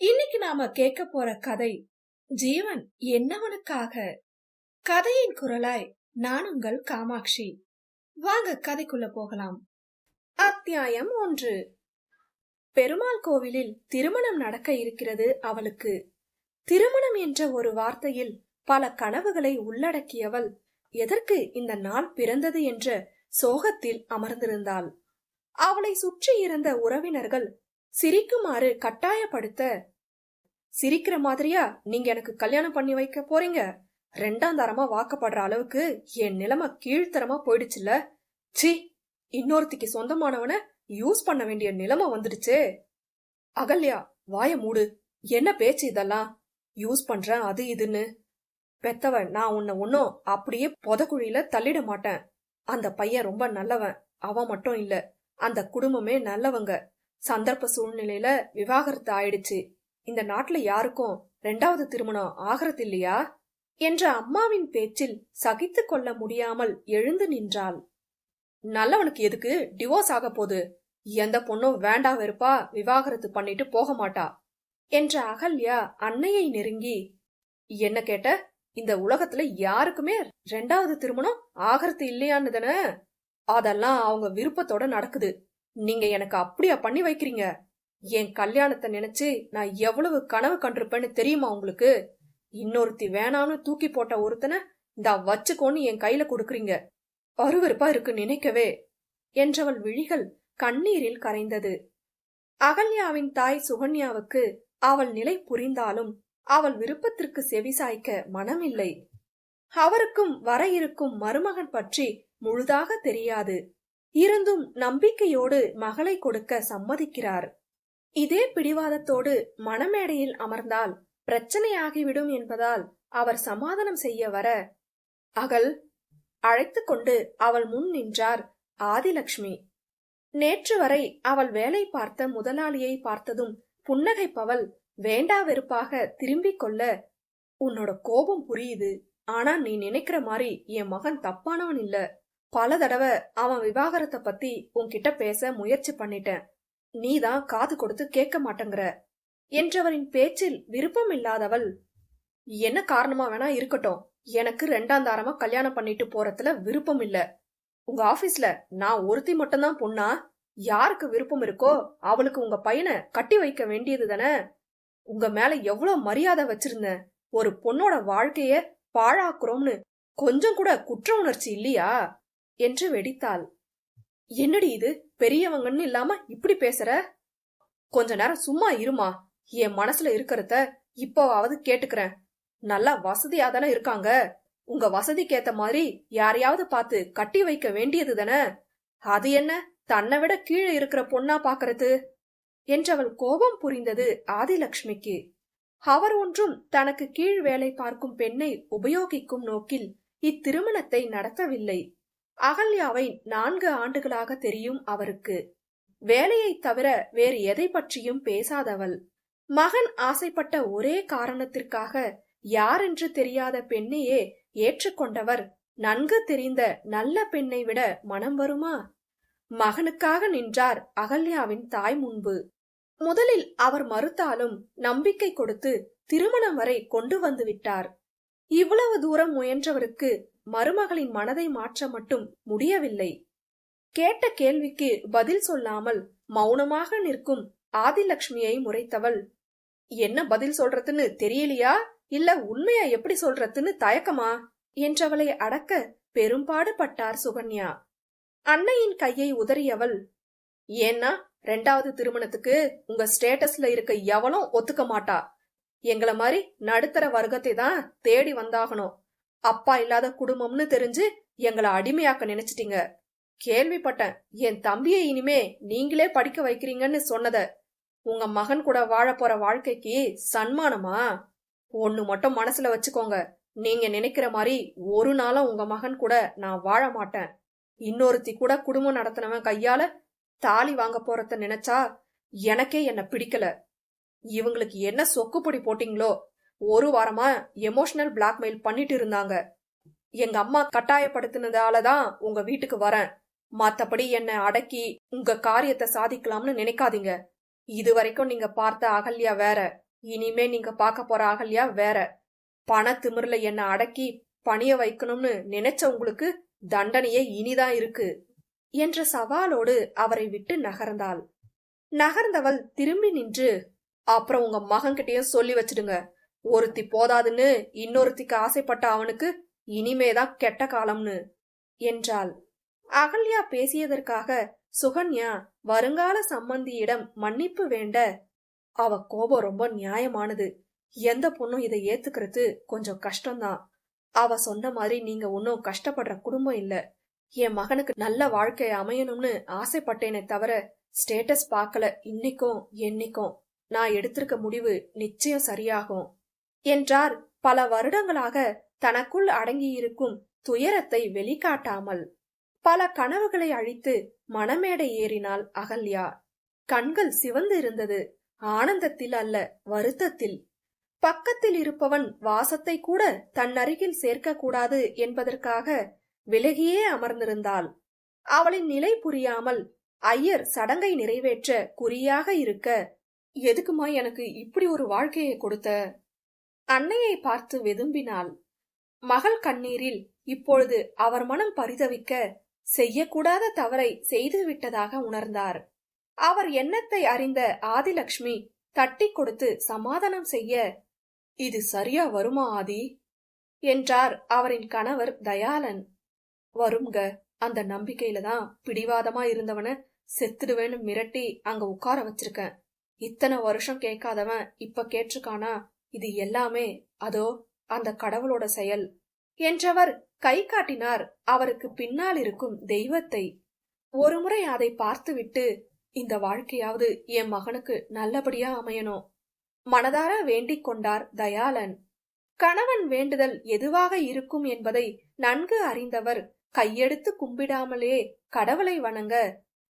இன்னைக்கு நாம கேட்க போற கதை ஜீவன் என்னவனுக்காக? கதையின் குரலாய் நான் உங்கள் காமாட்சி. வாங்க கதைக்குள்ள போகலாம். அத்தியாயம் ஒன்று. பெருமாள் கோவிலில் திருமணம் நடக்க இருக்கிறது அவளுக்கு. திருமணம் என்ற ஒரு வார்த்தையில் பல கனவுகளை உள்ளடக்கியவள் எதற்கு இந்த நாள் பிறந்தது என்ற சோகத்தில் அமர்ந்திருந்தாள். அவளை சுற்றி இருந்த உறவினர்கள் சிரிக்குமாறு கட்டாயப்படுத்த. சிரிக்கிற மாதிரியா நீங்க எனக்கு கல்யாணம் பண்ணி வைக்க போறீங்க? ரெண்டாம் தரமா வாக்கப்படுற அளவுக்கு என் நிலைமை கீழ்த்தரமா போயிடுச்சுல்ல? சி இன்னொருத்திக்கு சொந்தமானவன யூஸ் பண்ண வேண்டிய நிலைமை வந்துடுச்சே. அகல்யா வாய மூடு. என்ன பேச்சு இதெல்லாம்? யூஸ் பண்றேன் அது இதுன்னு. பெத்தவன் நான் உன்னை ஒன்னும் அப்படியே புதக்குழியில தள்ளிட மாட்டேன். அந்த பையன் ரொம்ப நல்லவன். அவன் மட்டும் இல்ல. அந்த குடும்பமே நல்லவங்க. சந்தர்ப்ப சூழ்நிலையில விவாகரத்து ஆயிடுச்சு. இந்த நாட்டுல யாருக்கும் ரெண்டாவது திருமணம் ஆகிறது இல்லையா? என்ற அம்மாவின் பேச்சில் சகித்து கொள்ள முடியாமல் எழுந்து நின்றாள். நல்லவனுக்கு எதுக்கு டிவோர்ஸ் ஆக போகுது? எந்த பொண்ணும் வேண்டா வெறுப்பா விவாகரத்து பண்ணிட்டு போக மாட்டா? என்ற அகல்யா அன்னையை நெருங்கி என்ன கேட்ட? இந்த உலகத்துல யாருக்குமே ரெண்டாவது திருமணம் ஆகிறது இல்லையான்னு தானே? அதெல்லாம் அவங்க விருப்பத்தோட நடக்குது. நீங்க எனக்கு அப்படியா பண்ணி வைக்கிறீங்க? என் கல்யாணத்தை நினைச்சு நான் எவ்வளவு கனவு கண்டிருப்பேன்னு தெரியுமா உங்களுக்கு? இன்னொருத்தி வேணாம்னு தூக்கி போட்ட ஒருத்தனை இந்த வச்சுக்கோன்னு என் கையில கொடுக்குறீங்க. அருவருப்பா இருக்கு நினைக்கவே. என்றவள் விழிகள் கண்ணீரில் கரைந்தது. அகல்யாவின் தாய் சுகன்யாவுக்கு அவள் நிலை புரிந்தாலும் அவள் விருப்பத்திற்கு செவிசாய்க்க மனமில்லை. அவருக்கும் வர இருக்கும் மருமகன் பற்றி முழுதாக தெரியாது. இருந்தும் நம்பிக்கையோடு மகளை கொடுக்க சம்மதிக்கிறார். இதே பிடிவாதத்தோடு மணமேடையில் அமர்ந்தால் பிரச்சனையாகிவிடும் என்பதால் அவர் சமாதானம் செய்ய வர அகல் அழைத்து கொண்டு அவள் முன் நின்றார் ஆதிலக்ஷ்மி. நேற்று வரை அவள் வேலை பார்த்த முதலாளியை பார்த்ததும் புன்னகைப்பவள் வேண்டா வெறுப்பாக திரும்பிக் கொள்ள உன்னோட கோபம் புரியுது. ஆனா நீ நினைக்கிற மாதிரி என் மகன் தப்பானவன் இல்ல. பல தடவை அவன் விவாகரத்தை பத்தி உன்கிட்ட பேச முயற்சி பண்ணிட்டேன். நீதான் காது கொடுத்து கேட்க மாட்டேங்கிற. என்றவரின் பேச்சில் விருப்பம் இல்லாதவள் என்ன காரணமா வேணா இருக்கட்டும். எனக்கு ரெண்டாம் தாரமா கல்யாணம் பண்ணிட்டு போறதுல விருப்பம் இல்ல. உங்க ஆபீஸ்ல நான் ஒருத்தி மட்டும்தான் பொண்ணா? யாருக்கு விருப்பம் இருக்கோ அவளுக்கு உங்க பையனை கட்டி வைக்க வேண்டியது தானே? உங்க மேல எவ்வளவு மரியாதை வச்சிருந்தேன் ஒரு பொண்ணோட வாழ்க்கைய பாழாக்குறோம்னு கொஞ்சம் கூட குற்ற உணர்ச்சி இல்லையா? என்று வெடித்தாள். என்னடி இது? பெரியவங்கன்னு இல்லாம இப்படி பேசுற? கொஞ்ச நேரம் சும்மா இருமா. என் மனசுல இருக்கிறத இப்போவாவது கேட்டுக்கிறேன். நல்லா வசதியா தானே இருக்காங்க. உங்க வசதிக்கேத்த மாதிரி யாரையாவது பார்த்து கட்டி வைக்க வேண்டியது தானே. அது என்ன? தன்னை விட கீழே இருக்கிற பொண்ணா பாக்குறது? என்றவள் கோபம் புரிந்தது ஆதிலக்ஷ்மிக்கு. அவர் ஒன்றும் தனக்கு கீழ் வேலை பார்க்கும் பெண்ணை உபயோகிக்கும் நோக்கில் இத்திருமணத்தை நடத்தவில்லை. அகல்யாவை நான்கு ஆண்டுகளாக தெரியும் அவருக்கு. வேலையை தவிர வேறு எதை பற்றியும் பேசாதவள். மகன் ஆசைப்பட்ட ஒரே காரணத்திற்காக யாரென்று தெரியாத பெண்ணையே ஏற்றுக்கொண்டவர். நன்கு தெரிந்த நல்ல பெண்ணை விட மனம் வருமா? மகனுக்காக நின்றார் அகல்யாவின் தாய் முன்பு. முதலில் அவர் மறுத்தாலும் நம்பிக்கை கொடுத்து திருமணம் வரை கொண்டு வந்து விட்டார். இவ்வளவு தூரம் முயன்றவருக்கு மருமகளின் மனதை மாற்ற மட்டும் முடியவில்லை. கேட்ட கேள்விக்கு பதில் சொல்லாமல் மௌனமாக நிற்கும் ஆதிலட்சுமியை முறைத்தவள். என்ன பதில் சொல்றதுன்னு தெரியலையா? இல்ல உண்மையா எப்படி சொல்றதுன்னு தயக்கமா? என்றவளை அடக்க பெரும்பாடு பட்டார் சுகன்யா. அன்னையின் கையை உதறியவள் ஏன்னா ரெண்டாவது திருமணத்துக்கு உங்க ஸ்டேட்டஸ்ல இருக்க எவனும் ஒத்துக்க மாட்டா. எங்கள மாதிரி நடுத்தர வர்க்கத்தை தான் தேடி வந்தாகணும். அப்பா இல்லாத குடும்பம்னு தெரிஞ்சு எங்களை அடிமையாக்க நினைச்சிட்டீங்க. கேள்விப்பட்டேன். என் தம்பியை இனிமே நீங்களே படிக்க வைக்கிறீங்கன்னு சொன்னத. உங்க மகன் கூட வாழ போற வாழ்க்கைக்கு சன்மானமா? ஒண்ணு மட்டும் மனசுல வச்சுக்கோங்க. நீங்க நினைக்கிற மாதிரி ஒரு நாளும் உங்க மகன் கூட நான் வாழ மாட்டேன். இன்னொருத்தி கூட குடும்பம் நடத்தினவன் கையால தாலி வாங்க போறத நினைச்சா எனக்கே என்ன பிடிக்கல. இவங்களுக்கு என்ன சொக்குப்பொடி போட்டீங்களோ? ஒரு வாரமா எமோஷனல் பிளாக்மெயில் பண்ணிட்டு இருந்தாங்க. எங்க அம்மா கட்டாயப்படுத்தினதால தான் உங்க வீட்டுக்கு வரேன். மத்தபடி என்ன அடக்கி உங்க காரியத்தை சாதிக்கலாம்னு நினைக்காதீங்க. இது வரைக்கும் நீங்க பார்த்த அகல்யா வேற. இனிமே நீங்க பார்க்க போற அகல்யா வேற. பண திமிர்ல என்ன அடக்கி பணிய வைக்கணும்னு நினைச்ச உங்களுக்கு தண்டனையே இனிதான் இருக்கு என்ற சவாலோடு அவரை விட்டு நகர்ந்தாள். நகர்ந்தவள் திரும்பி நின்று அப்புறம் உங்க மகன்கிட்டயும் சொல்லி வச்சிடுங்க. ஒருத்தி போதாதுன்னு இன்னொருத்திக்கு ஆசைப்பட்ட அவனுக்கு இனிமேதான் கெட்ட காலம்னு என்றாள். அகல்யா பேசியதற்காக சுகன்யா வருங்கால சம்பந்தியிடம் மன்னிப்பு வேண்ட அவ கோபம் ரொம்ப நியாயமானது. எந்த பொண்ணும் இதை ஏத்துக்கிறது கொஞ்சம் கஷ்டம்தான். அவ சொன்ன மாதிரி நீங்க ஒன்னும் கஷ்டப்படுற குடும்பம் இல்ல. என் மகனுக்கு நல்ல வாழ்க்கை அமையணும்னு ஆசைப்பட்டேனே தவிர ஸ்டேட்டஸ் பார்க்கல இன்னைக்கும் என்னைக்கும். நான் எடுத்திருக்க முடிவு நிச்சயம் சரியாகும். என்றார். பல வருடங்களாக தனக்குள் அடங்கியிருக்கும் துயரத்தை வெளிக்காட்டாமல். பல கனவுகளை அழித்து மணமேடை ஏறினாள் அகல்யா. கண்கள் சிவந்து இருந்தது ஆனந்தத்தில் அல்ல வருத்தத்தில். பக்கத்தில் இருப்பவன் வாசத்தை கூட தன் அருகில் சேர்க்க கூடாது என்பதற்காக விலகியே அமர்ந்திருந்தாள். அவளின் நிலை புரியாமல் ஐயர் சடங்கை நிறைவேற்ற குறியாக இருக்க எதுக்குமா எனக்கு இப்படி ஒரு வாழ்க்கையை கொடுத்த? அன்னையை பார்த்து வெதும்பினாள். மகள் கண்ணீரில் இப்பொழுது அவர் மனம் பரிதவிக்க செய்யக்கூடாத தவறை செய்துவிட்டதாக உணர்ந்தார். அவர் எண்ணத்தை அறிந்த ஆதிலக்ஷ்மி தட்டி கொடுத்து சமாதானம் செய்ய இது சரியா வருமா ஆதி? என்றார் அவரின் கணவர் தயாளன். வருங்க அந்த நம்பிக்கையில தான் பிடிவாதமா இருந்தவன செத்துடுவேன்னு மிரட்டி அங்க உட்கார வச்சிருக்கேன். இத்தனை வருஷம் கேட்காதவன் இப்ப கேட்டிருக்கானா? இது எல்லாமே அதோ அந்த கடவுளோட செயல் என்றவர் கை காட்டினார். அவருக்கு பின்னால் இருக்கும் தெய்வத்தை. ஒருமுறை அதை பார்த்துவிட்டு இந்த வாழ்க்கையாவது என் மகனுக்கு நல்லபடியா அமையணும் மனதார வேண்டிக் கொண்டார் தயாளன். கணவன் வேண்டுதல் எதுவாக இருக்கும் என்பதை நன்கு அறிந்தவர் கையெடுத்து கும்பிடாமலே கடவுளை வணங்க.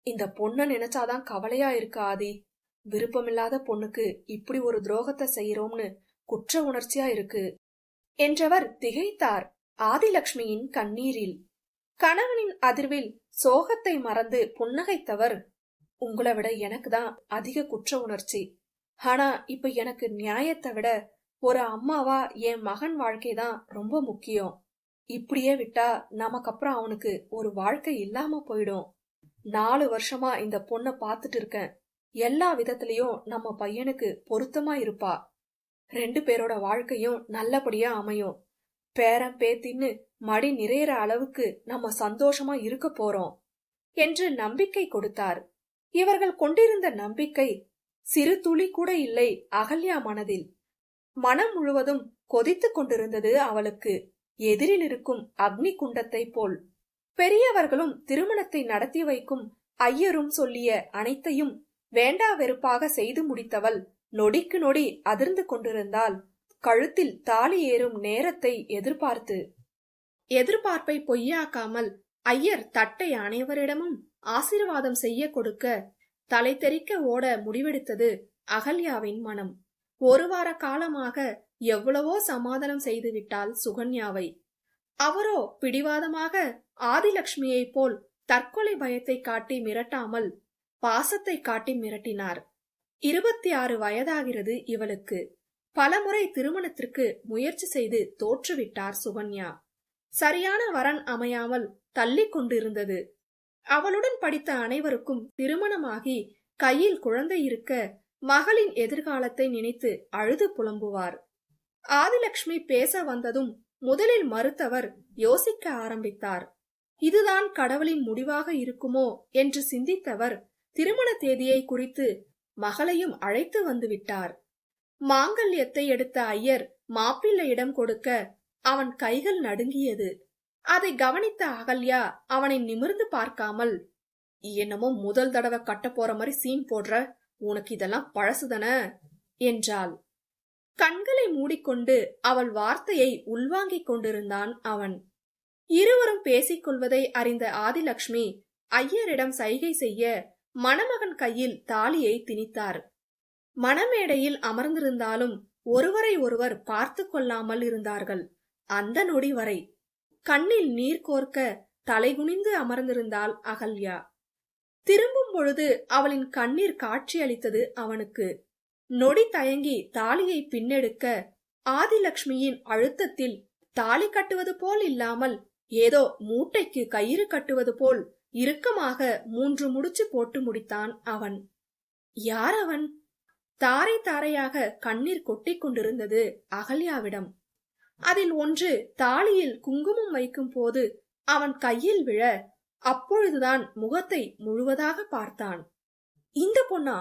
இந்த பொண்ண நினைச்சாதான் கவலையா இருக்கு ஆதி. விருப்பமில்லாத பொண்ணுக்கு இப்படி ஒரு துரோகத்தை செய்யறோம்னு குற்ற உணர்ச்சியா இருக்கு. என்றவர் திகைத்தார் ஆதிலக்ஷ்மியின் கண்ணீரில். கணவனின் அதிர்வில் சோகத்தை மறந்து புன்னகைத்தவர் உங்களை விட எனக்கு தான் அதிக குற்ற உணர்ச்சி. ஆனா இப்ப எனக்கு நியாயத்தை விட ஒரு அம்மாவா என் மகன் வாழ்க்கை தான் ரொம்ப முக்கியம். இப்படியே விட்டா நமக்கு அப்புறம் அவனுக்கு ஒரு வாழ்க்கை இல்லாம போயிடும். நாலு வருஷமா இந்த பொண்ண பாத்துட்டு இருக்கேன். எல்லா விதத்திலயும் நம்ம பையனுக்கு பொருத்தமா இருப்பா. ரெண்டு பேரோட வாழ்க்கையும் நல்லபடியா அமையும். பேரம் பேத்தின்னு மடி நிறையிற அளவுக்கு நம்ம சந்தோஷமா இருக்க போறோம் என்று நம்பிக்கை கொடுத்தார். இவர்கள் கொண்டிருந்த நம்பிக்கை சிறு துளி கூட இல்லை அகல்யா மனதில். மனம் முழுவதும் கொதித்துக் கொண்டிருந்தது அவளுக்கு. எதிரில் இருக்கும் அக்னி குண்டத்தை போல். பெரியவர்களும் திருமணத்தை நடத்தி வைக்கும் ஐயரும் சொல்லிய அனைத்தையும் வேண்டா வெறுப்பாக செய்து முடித்தவள் நொடிக்கு நொடி அதிர்ந்து கொண்டிருந்தால் கழுத்தில் தாலி ஏறும் நேரத்தை எதிர்பார்த்து. எதிர்பார்ப்பை பொய்யாக்காமல் ஐயர் தட்டை அனைவரிடமும் ஆசீர்வாதம் செய்ய கொடுக்க தலை தெறிக்க ஓட முடிவெடுத்தது அகல்யாவின் மனம். ஒரு வார காலமாக எவ்வளவோ சமாதானம் செய்துவிட்டாள் சுகன்யாவை. அவரோ பிடிவாதமாக ஆதிலக்ஷ்மியைப் போல் தற்கொலை பயத்தை காட்டி மிரட்டாமல் பாசத்தை காட்டி மிரட்டினார். இருபத்தி ஆறு வயதாகிறது இவளுக்கு. பலமுறை திருமணத்திற்கு முயற்சி செய்து தோற்றுவிட்டார் சுகன்யா. சரியான வரன் அமையாமல் தள்ளி கொண்டிருந்தது. அவளுடன் படித்த அனைவருக்கும் திருமணமாகி கையில் குழந்தை இருக்க மகளின் எதிர்காலத்தை நினைத்து அழுது புலம்புவார். ஆதிலட்சுமி பேச வந்ததும் முதலில் மறுத்தவர் யோசிக்க ஆரம்பித்தார். இதுதான் கடவுளின் முடிவாக இருக்குமோ? என்று சிந்தித்தவர் திருமண தேதியை குறித்து மகளையும் அழைத்து வந்து விட்டார். மாங்கல்யத்தை எடுத்த ஐயர் மாப்பிள்ளையிடம் கொடுக்க அவன் கைகள் நடுங்கியது. அதை கவனித்த அகல்யா அவனை நிமிர்ந்து பார்க்காமல் என்னமோ முதல் தடவை கட்ட போற மாதிரி சீன் போடுற. உனக்கு இதெல்லாம் பழசுதன என்றாள். கண்களை மூடிக்கொண்டு அவள் வார்த்தையை உள்வாங்கிக் கொண்டிருந்தான் அவன். இருவரும் பேசிக் கொள்வதை அறிந்த ஆதிலக்ஷ்மி ஐயரிடம் சைகை செய்ய மணமகன் கையில் தாலியை திணித்தார். மணமேடையில் அமர்ந்திருந்தாலும் ஒருவரை ஒருவர் பார்த்து கொள்ளாமல் இருந்தார்கள். அந்த நொடி வரை கண்ணில் நீர் கோர்க்க தலைகுனிந்து அமர்ந்திருந்தாள் அகல்யா. திரும்பும் பொழுது அவளின் கண்ணீர் காட்சியளித்தது அவனுக்கு. நொடி தயங்கி தாலியை பின்னெடுக்க ஆதிலக்ஷ்மியின் அழுத்தத்தில் தாலி கட்டுவது போல் இல்லாமல் ஏதோ மூட்டைக்கு கயிறு கட்டுவது போல் இறுக்கமாக மூன்று முடிச்சு போட்டு முடித்தான் அவன். யார் அவன்? தாரை தாரையாக கண்ணீர் கொட்டிக் கொண்டிருந்தது அகல்யாவிடம். அதில் ஒன்று தாலியில் குங்குமம் வைக்கும் போது அவன் கையில் விழ அப்பொழுதுதான் முகத்தை முழுவதாக பார்த்தான். இந்த பொண்ணா?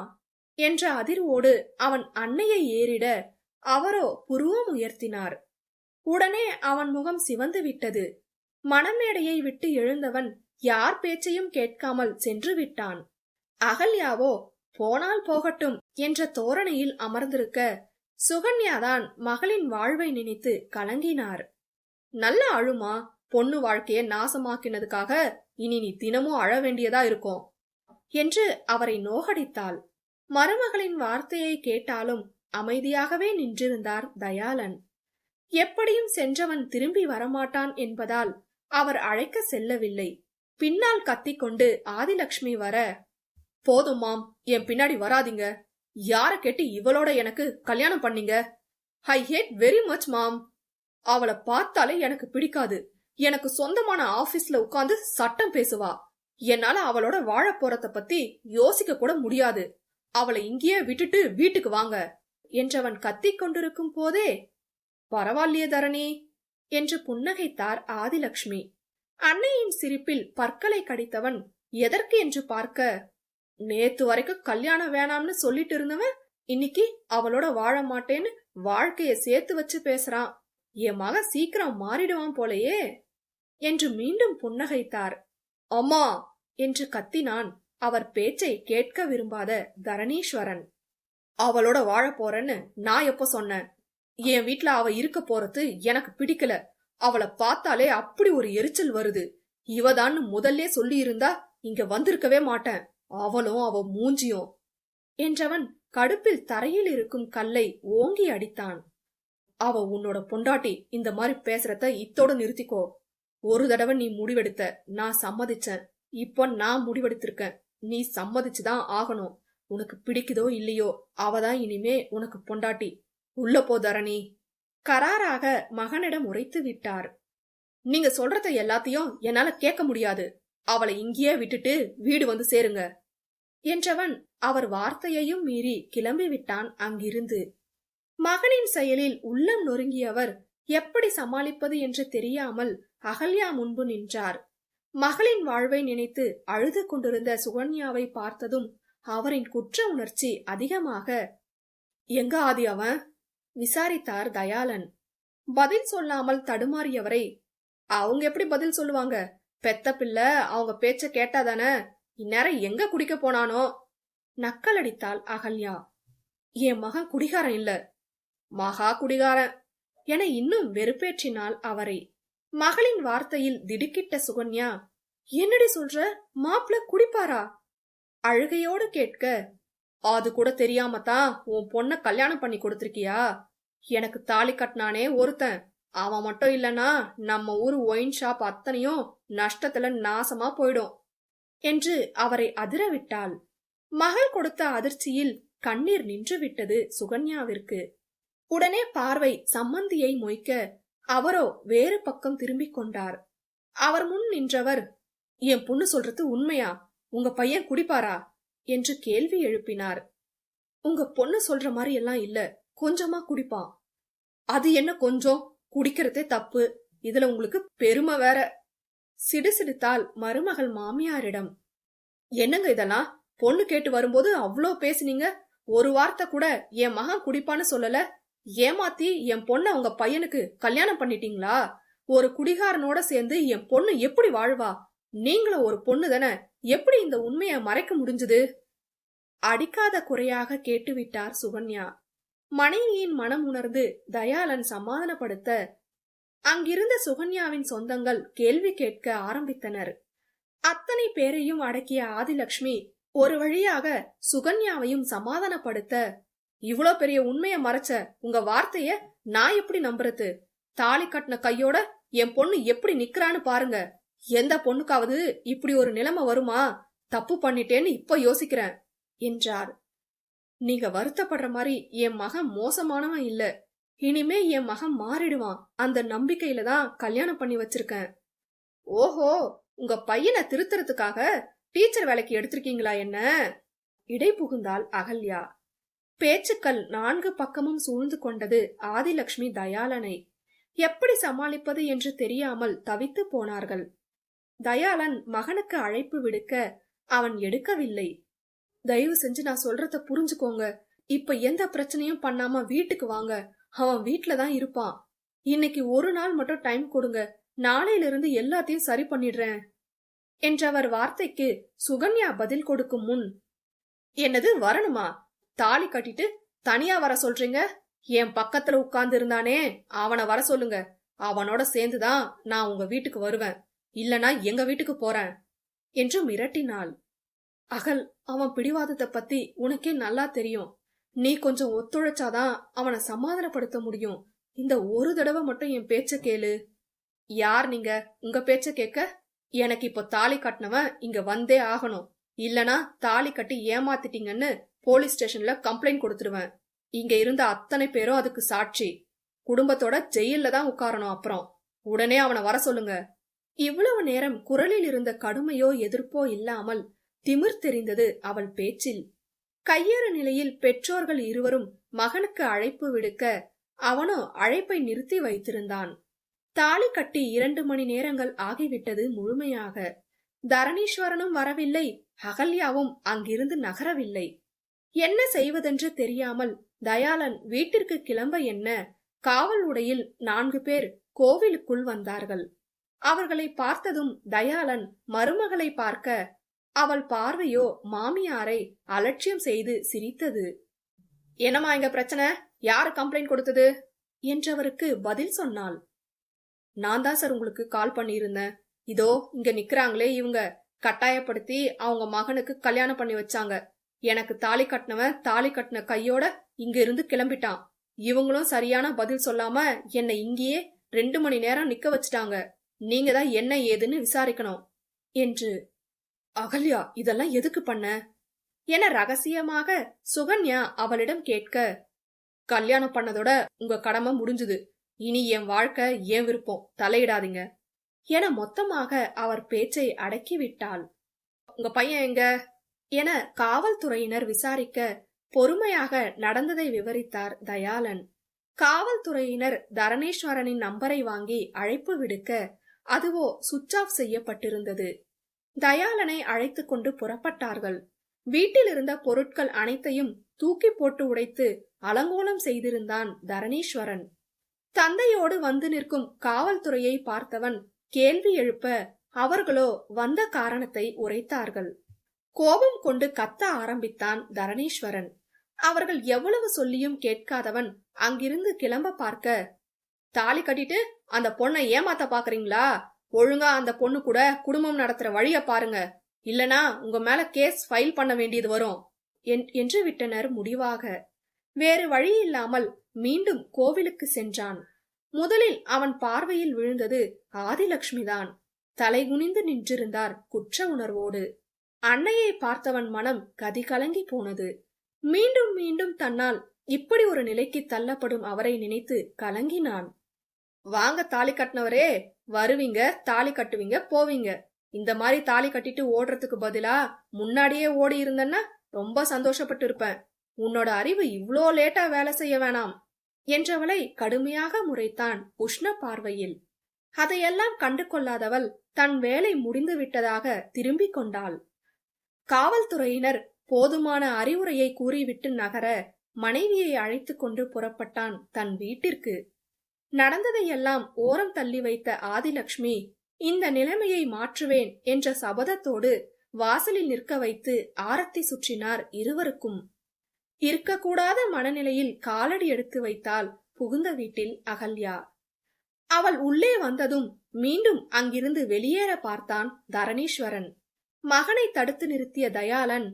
என்ற அதிர்வோடு அவன் அன்னையை ஏறிட அவரோ புருவம் உயர்த்தினார். உடனே அவன் முகம் சிவந்து விட்டது. மணமேடையை விட்டு எழுந்தவன் யார் பேச்சையும் கேட்காமல் சென்று விட்டான். அகல்யாவோ போனால் போகட்டும் என்ற தோரணையில் அமர்ந்திருக்க சுகன்யாதான் மகளின் வாழ்வை நினைத்து கலங்கினார். நல்ல அழுமா பொண்ணு வாழ்க்கைய நாசமாக்கினதுக்காக இனி நீ தினமும் அழ வேண்டியதா இருக்கும் என்று அவரை நோகடித்தாள். மருமகளின் வார்த்தையை கேட்டாலும் அமைதியாகவே நின்றிருந்தார் தயாளன். எப்படியும் சென்றவன் திரும்பி வரமாட்டான் என்பதால் அவர் அழைக்க செல்லவில்லை. பின்னால் கத்திக்கொண்டு ஆதிலக்ஷ்மி வர போதும் மாம் என் பின்னாடி வராதீங்க. யார கேட்டு இவளோட எனக்கு கல்யாணம் பண்ணீங்க? I hate very much mom. அவளை பார்த்தாலே எனக்கு பிடிக்காது. எனக்கு சொந்தமான ஆபீஸ்ல உட்கார்ந்து சட்டம் பேசுவா. என்னால அவளோட வாழ போறத பத்தி யோசிக்க கூட முடியாது. அவளை இங்கேயே விட்டுட்டு வீட்டுக்கு வாங்க. என்றவன் கத்திக் கொண்டிருக்கும் போதே பரவாயில்லையே தரணி என்று புன்னகைத்தார் ஆதிலக்ஷ்மி. அன்னையின் சிரிப்பில் பற்களை கடித்தவன் எதற்கு என்று பார்க்க நேத்து வரைக்கும் கல்யாணம் வேணாம்னு சொல்லிட்டு இருந்தவன் இன்னைக்கு அவளோட வாழ மாட்டேன்னு வாழ்க்கைய சேர்த்து வச்சு பேசுறான். என் மக சீக்கிரம் மாறிடுவான் போலயே என்று மீண்டும் புன்னகைத்தார். அம்மா என்று கத்தினான் அவர் பேச்சை கேட்க விரும்பாத தரணீஸ்வரன். அவளோட வாழ போறேன்னு நான் எப்ப சொன்னேன்? என் வீட்ல அவ இருக்க போறது எனக்கு பிடிக்கல. அவளை பார்த்தாலே அப்படி ஒரு எரிச்சல் வருது. இவதான்னு முதல்ல சொல்லி இருந்தா இங்க வந்திருக்கவே மாட்டேன். அவளும் அவ மூஞ்சியும். என்றவன் கடுப்பில் தரையில் இருக்கும் கல்லை ஓங்கி அடித்தான். அவ உன்னோட பொண்டாட்டி இந்த மாதிரி பேசுறத இத்தோட நிறுத்திக்கோ. ஒரு தடவை நீ முடிவெடுத்த நான் சம்மதிச்சேன். இப்போ நான் முடிவெடுத்திருக்கேன். நீ சம்மதிச்சுதான் ஆகணும். உனக்கு பிடிக்குதோ இல்லையோ அவதான் இனிமே உனக்கு பொண்டாட்டி. உள்ள போ தரணி. கராராக மகனிடம் உரைத்து விட்டார். நீங்க சொல்றத எல்லாத்தையும் என்னால கேட்க முடியாது. அவளை இங்கேயே விட்டுட்டு வீடு வந்து சேருங்க. என்றவன் அவர் வார்த்தையையும் மீறி கிளம்பி விட்டான் அங்கிருந்து. மகனின் செயலில் உள்ளம் நொறுங்கியவர் எப்படி சமாளிப்பது என்று தெரியாமல் அகல்யா முன்பு நின்றார். மகளின் வாழ்வை நினைத்து அழுது கொண்டிருந்த சுகன்யாவை பார்த்ததும் அவரின் குற்ற உணர்ச்சி அதிகமாக எங்க ஆதி அவன்? விசாரித்தார் தயாளன். பதில் சொல்லாமல் தடுமாறியவரை அவங்க எப்படி பதில் சொல்லுவாங்க? பெத்த பிள்ளை அவங்க பேச்ச கேட்டாதானே? இந்நேரம் எங்க குடிக்க போனானோ? நக்கல் அடித்தாள் அகல்யா. என் மகன் குடிகாரன் இல்ல. மகா குடிகாரன். என இன்னும் வெறுப்பேற்றினாள் அவரை. மகளின் வார்த்தையில் திடுக்கிட்ட சுகன்யா என்னடி சொல்ற? மாப்பிள குடிப்பாரா? அழுகையோடு கேட்க அது கூட தெரியாமத்தான் உன் பொண்ண கல்யாணம் பண்ணி கொடுத்திருக்கியா? எனக்கு தாலி கட்டினானே ஒருத்தன். அவன் மட்டும் இல்லனா நம்ம ஊர் ஒயின் ஷாப் அத்தனையும் நஷ்டத்துல நாசமா போயிடும். என்று அவரை அதிர விட்டாள் மகள் கொடுத்த அதிர்ச்சியில் கண்ணீர் நின்று விட்டது சுகன்யாவிற்கு. உடனே பார்வை சம்மந்தியை மொய்க்க அவரோ வேறு பக்கம் திரும்பிக் கொண்டார். அவர் முன் நின்றவர் என் பொண்ணு சொல்றது உண்மையா? உங்க பையன் குடிப்பாரா? என்று கேள்வி எழுப்பினார். உங்க பொண்ணு சொல்ற மாதிரி எல்லாம் இல்ல. கொஞ்சமா குடிப்பான் அது என்ன கொஞ்சம்? குடிக்கிறதே தப்பு. இதுல உங்களுக்கு பெருமை வேற. சிடுசிடுத்தால் மருமகள் மாமியாரிடம். என்னங்க இதெல்லாம் பொண்ணு கேட்டு வரும்போது அவ்வளோ பேசுனீங்க? ஒரு வார்த்தை கூட என் மகன் குடிப்பான்னு சொல்லல? ஏமாத்தி என் பொண்ண உங்க பையனுக்கு கல்யாணம் பண்ணிட்டீங்களா? ஒரு குடிகாரனோட சேர்ந்து என் பொண்ணு எப்படி வாழ்வா? நீங்களும் ஒரு பொண்ணு தானே எப்படி இந்த உண்மைய மறைக்க முடிஞ்சது? அடிக்காத குறையாக கேட்டுவிட்டார் சுகன்யா. மனைவியின் மனம் உணர்ந்து தயாளன் சமாதானப்படுத்த அங்கிருந்த சுகன்யாவின் சொந்தங்கள் கேள்வி கேட்க ஆரம்பித்தனர். அத்தனை பேரையும் அடக்கிய ஆதிலக்ஷ்மி ஒரு வழியாக சுகன்யாவையும் சமாதானப்படுத்த இவ்வளோ பெரிய உண்மைய மறைச்ச உங்க வார்த்தைய நான் எப்படி நம்புறது? தாலி கட்டின கையோட என் பொண்ணு எப்படி நிக்கிறான்னு பாருங்க. எந்த பொண்ணுக்காவது இப்படி ஒரு நிலைமை வருமா? தப்பு பண்ணிட்டேன்னு இப்ப யோசிக்கிறேன் என்றார். நீங்க வருத்தப்படுற மாதிரி என் மகன் மோசமானவன் இல்ல. இனிமே என் மகன் மாறிடுவான். அந்த நம்பிக்கையில தான் கல்யாணம் பண்ணி வச்சிருக்கேன். ஓஹோ! உங்க பையனை திருத்துறதுக்காக டீச்சர் வேலைக்கு எடுத்திருக்கீங்களா என்ன? இடை புகுந்தாள் அகல்யா. பேச்சுக்கள் நான்கு பக்கமும் சூழ்ந்து கொண்டது ஆதிலக்ஷ்மி தயாளனை. எப்படி சமாளிப்பது என்று தெரியாமல் தவித்து போனார்கள். தயாளன் மகனுக்கு அழைப்பு விடுக்க அவன் எடுக்கவில்லை. தயவு செஞ்சு நான் சொல்றத புரிஞ்சுக்கோங்க. இப்ப எந்த பிரச்சனையும் பண்ணாம வீட்டுக்கு வாங்க. அவன் வீட்ல தான் இருப்பான். இன்னைக்கு ஒரு நாள் மட்டும் டைம் கொடுங்க. நாளையில இருந்து எல்லாத்தையும் சரி பண்ணிடுறேன். என்றவர் வார்த்தைக்கு சுகன்யா பதில் கொடுக்கும் முன் என்னது வரணுமா? தாலி கட்டிட்டு தனியா வர சொல்றீங்க? என் பக்கத்துல உட்கார்ந்து இருந்தானே அவனை வர சொல்லுங்க. அவனோட சேர்ந்துதான் நான் உங்க வீட்டுக்கு வருவேன். இல்லனா எங்க வீட்டுக்கு போறேன்? என்று மிரட்டினாள். அகல் அவன் பிடிவாதத்தை பத்தி உனக்கே நல்லா தெரியும். நீ கொஞ்சம் ஒத்துழைச்சாதான் அவனை சமாதானப்படுத்த முடியும். இந்த ஒரு தடவை மட்டும் என் பேச்ச கேளு. யார் நீங்க? உங்க பேச்ச கேட்க? எனக்கு இப்போ தாலி கட்டினவன் இங்க வந்தே ஆகணும். இல்லனா தாலி கட்டி ஏமாத்திட்டீங்கன்னு போலீஸ் ஸ்டேஷன்ல கம்ப்ளைண்ட் கொடுத்துருவேன். இங்க இருந்த அத்தனை பேரும் அதுக்கு சாட்சி. குடும்பத்தோட ஜெயில்ல தான் உட்காரணும் அப்புறம். உடனே அவனை வர சொல்லுங்க. இவ்வளவு நேரம் குரலில் இருந்த கடுமையோ எதிர்ப்போ இல்லாமல் திமிர் தெரிந்தது அவள் பேச்சில். கையேறு நிலையில் பெற்றோர்கள் இருவரும் மகனுக்கு அழைப்பு விடுக்க அவனோ அழைப்பை நிறுத்தி வைத்திருந்தான். தாலி கட்டி இரண்டு மணி நேரங்கள் ஆகிவிட்டது முழுமையாக. தரணீஸ்வரனும் வரவில்லை அகல்யாவும் அங்கிருந்து நகரவில்லை. என்ன செய்வதென்று தெரியாமல் தயாளன் வீட்டிற்கு கிளம்ப என்ன? காவல் உடையில் நான்கு பேர் கோவிலுக்குள் வந்தார்கள். அவர்களை பார்த்ததும் தயாளன் மருமகளை பார்க்க அவள் பார்வையோ மாமியாரை அலட்சியம் செய்து சிரித்தது. என்னம்மா இங்க பிரச்சனை? யாரு கம்ப்ளைண்ட் கொடுத்தது? என்றவருக்கு பதில் சொன்னாள். நான் தான் சார் உங்களுக்கு கால் பண்ணியிருந்தேன். இதோ இங்க நிக்கிறாங்களே இவங்க. கட்டாயப்படுத்தி அவங்க மகனுக்கு கல்யாணம் பண்ணி வச்சாங்க. எனக்கு தாலி கட்டினவன் தாலி கட்டின கையோட இங்க இருந்து கிளம்பிட்டான். இவங்களும் சரியான பதில் சொல்லாம என்னை இங்கேயே ரெண்டு மணி நேரம் நிக்க வச்சுட்டாங்க. நீங்க தான் என்ன ஏதுன்னு விசாரிக்கணும். என்று அகல்யா இதெல்லாம் எதுக்கு பண்ண? என ரகசியமாக? சுகன்யா அவளிடம் கேட்க. கல்யாணம் பண்ணதோட உங்க கடமை முடிஞ்சுது. இனி என் வாழ்க்கை ஏன் விருப்பம். தலையிடாதீங்க. என மொத்தமாக அவர் பேச்சை அடக்கிவிட்டாள் உங்க பையன் எங்க? என காவல்துறையினர் விசாரிக்க பொறுமையாக நடந்ததை விவரித்தார் தயாளன். காவல்துறையினர் தரணேஸ்வரனின் நம்பரை வாங்கி அழைப்பு விடுக்க அதுவோ சுவிட்ச் ஆஃப் செய்யப்பட்டிருந்தது. தயாளனை அழைத்து கொண்டு புறப்பட்டார்கள். வீட்டில் இருந்த பொருட்கள் அனைத்தையும் தூக்கி போட்டு உடைத்து அலங்கோலம் செய்திருந்தான் தரணீஸ்வரன். தந்தையோடு வந்து நிற்கும் காவல்துறையை பார்த்தவன் கேள்வி எழுப்ப அவர்களோ வந்த காரணத்தை உரைத்தார்கள். கோபம் கொண்டு கத்த ஆரம்பித்தான் தரணீஸ்வரன். அவர்கள் எவ்வளவு சொல்லியும் கேட்காதவன் அங்கிருந்து கிளம்ப பார்க்க தாலி கட்டிட்டு அந்த பொண்ணை ஏமாத்த பாக்குறீங்களா? ஒழுங்கா அந்த பொண்ணு கூட குடும்பம் நடத்துற வழிய பாருங்க. இல்லனா உங்க மேல கேஸ் ஃபைல் பண்ண வேண்டியது வரும். என்று விட்டனர் முடிவாக. வேறு வழி இல்லாமல் மீண்டும் கோவிலுக்கு சென்றான். முதலில் அவன் பார்வையில் விழுந்தது ஆதிலக்ஷ்மிதான். தலைகுனிந்து நின்றிருந்தார் குற்ற உணர்வோடு. அன்னையை பார்த்தவன் மனம் கதி கலங்கி போனது. மீண்டும் மீண்டும் தன்னால் இப்படி ஒரு நிலைக்கு தள்ளப்படும் அவரை நினைத்து கலங்கினான். வாங்க தாலி கட்டினவரே வருவீங்க தாலி கட்டுவீங்க போவீங்க. இந்த மாதிரி தாலி கட்டிட்டு ஓடுறதுக்கு பதிலா முன்னாடியே ஓடி இருந்தன்னா ரொம்ப சந்தோஷப்பட்டு இருப்பேன். உன்னோட அறிவு இவ்ளோ லேட்டா வேலை செய்ய வேணாம் என்றவளை கடுமையாக முறைத்தான் உஷ்ண பார்வையில். அதையெல்லாம் கண்டு கொள்ளாதவள் தன் வேலை முடிந்து விட்டதாக திரும்பிக் கொண்டாள். காவல்துறையினர் போதுமான அறிவுரையை கூறிவிட்டு நகர மனைவியை அழைத்துக் கொண்டு புறப்பட்டான் தன் வீட்டிற்கு. நடந்ததையெல்லாம் ஓரம் தள்ளி வைத்த ஆதிலக்ஷ்மி இந்த நிலைமையை மாற்றுவேன் என்ற சபதத்தோடு வாசலில் நிற்க வைத்து ஆரத்தி சுற்றினார் இருவருக்கும். இருக்கக்கூடாத மனநிலையில் காலடி எடுத்து வைத்தால் புகுந்த வீட்டில் அகல்யா. அவள் உள்ளே வந்ததும் மீண்டும் அங்கிருந்து வெளியேற பார்த்தான் தரணீஸ்வரன். மகனை தடுத்து நிறுத்திய தயாளன்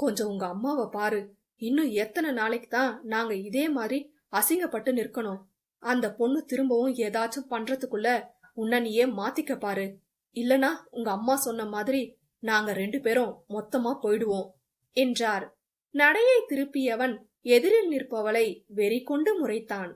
கொஞ்சம் உங்க அம்மாவை பாரு இன்னும் எத்தனை நாளைக்கு தான் நாங்க இதே மாதிரி அசிங்கப்பட்டு நிற்கணும். அந்த பொண்ணு திரும்பவும் ஏதாச்சும் பண்றதுக்குள்ள உன்னை நீயே மாத்திக்க பாரு. இல்லனா உங்க அம்மா சொன்ன மாதிரி நாங்க ரெண்டு பேரும் மொத்தமா போயிடுவோம் என்றார். நடையை திருப்பியவன் எதிரில் நிற்பவளை வெறி கொண்டு முறைத்தான்.